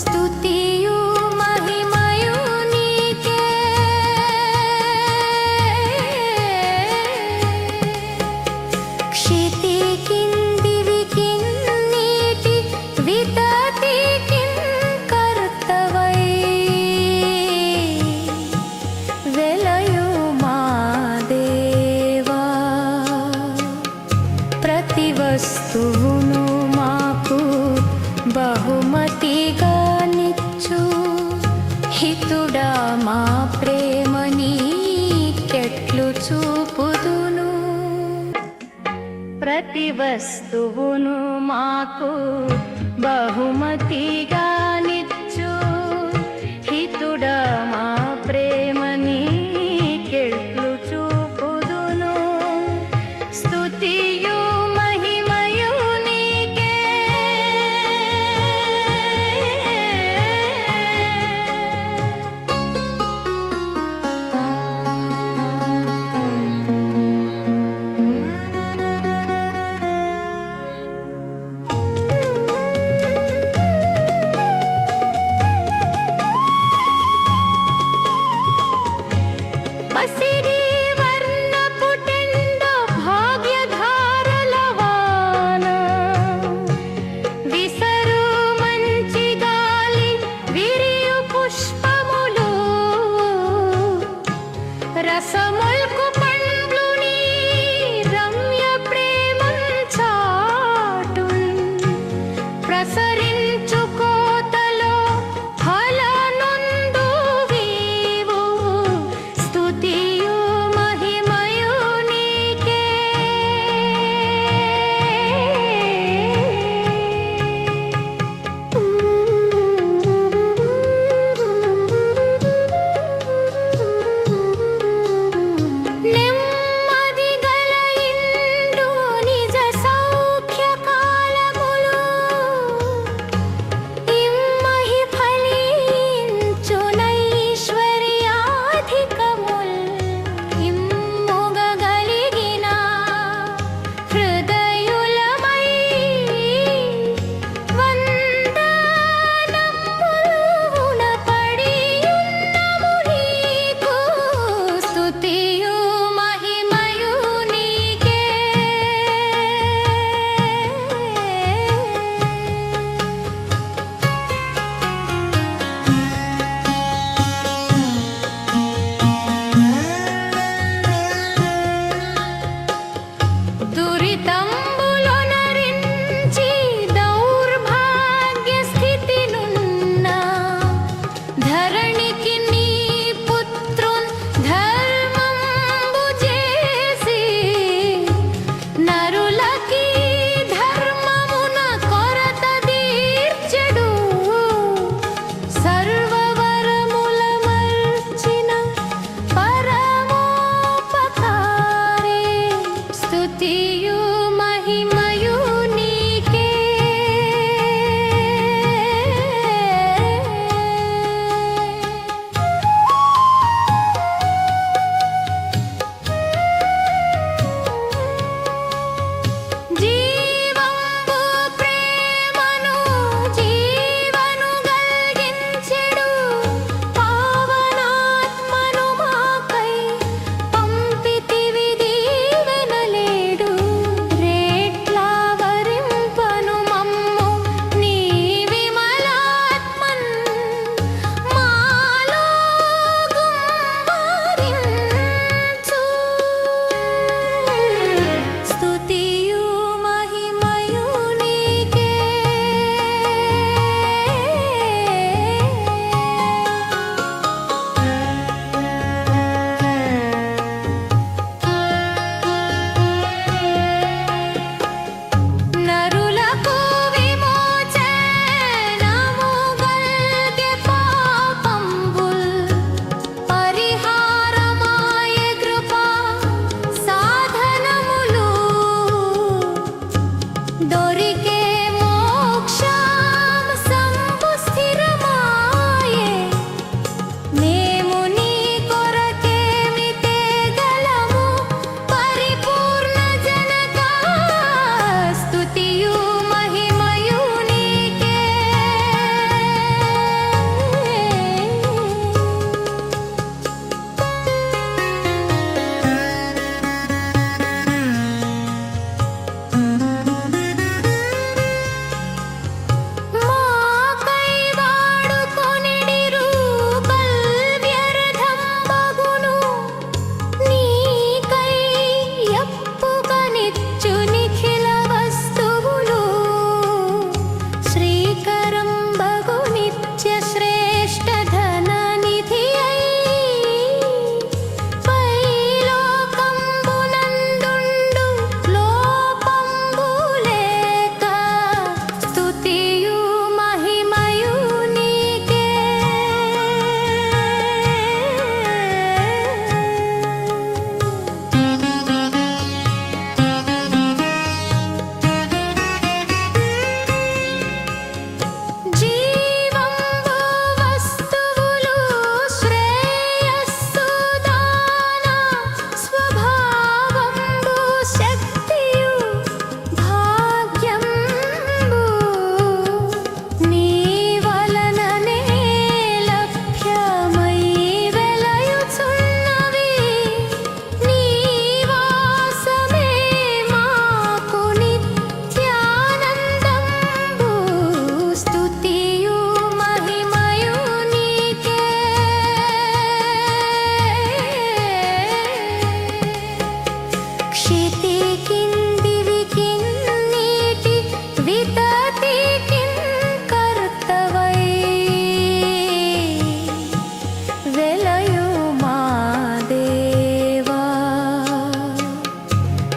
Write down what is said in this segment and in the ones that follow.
స్తుతియు మహిమయు నీకే క్షితి కిందివి కిన్నీటి వితతి కర్తవై వెలయు మా దేవా ప్రతి వస్తువును ప్రతి వస్తువును మాకు బహుమతిగా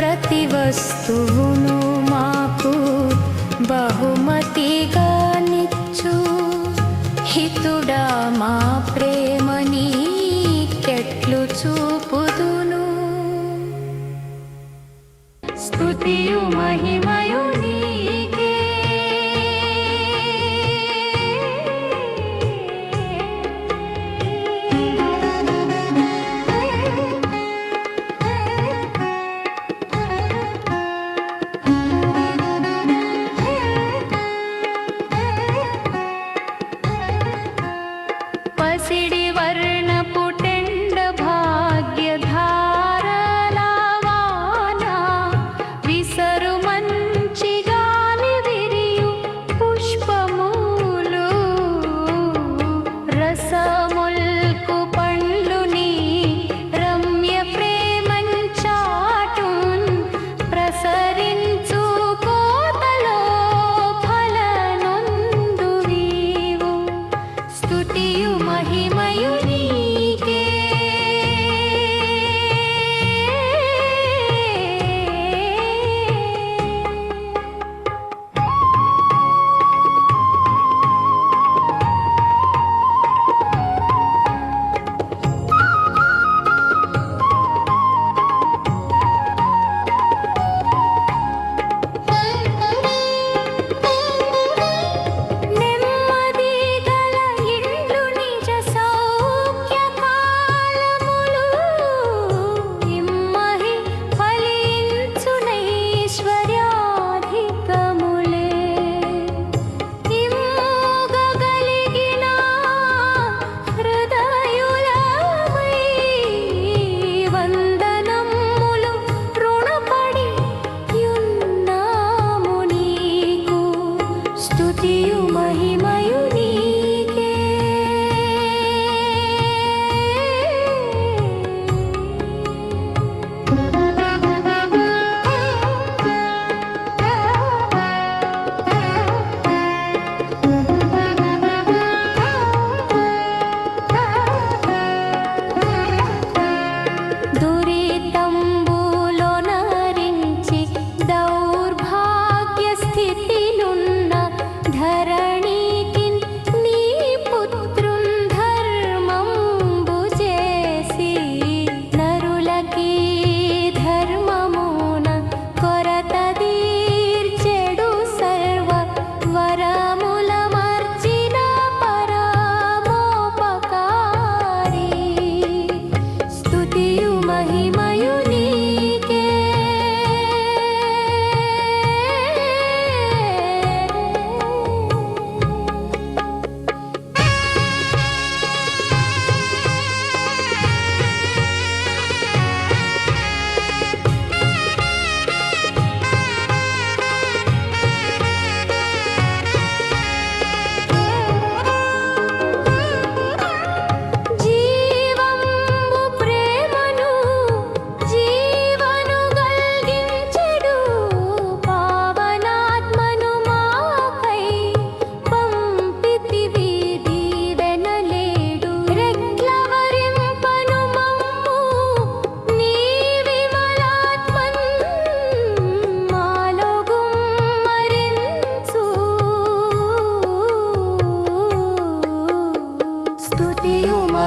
ప్రతి వస్తువును మాకు బహుమతిగా నిచ్చు. హితుడా మా ప్రేమని కెట్లు చూపుదును? స్థుతియు మహిమ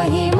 i him.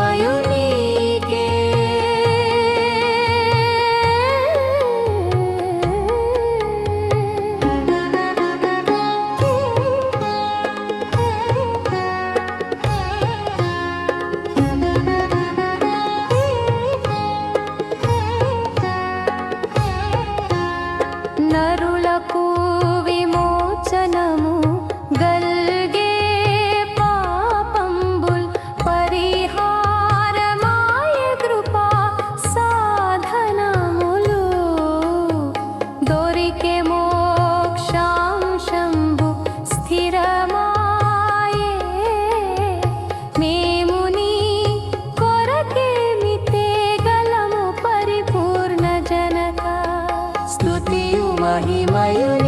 মহিমায়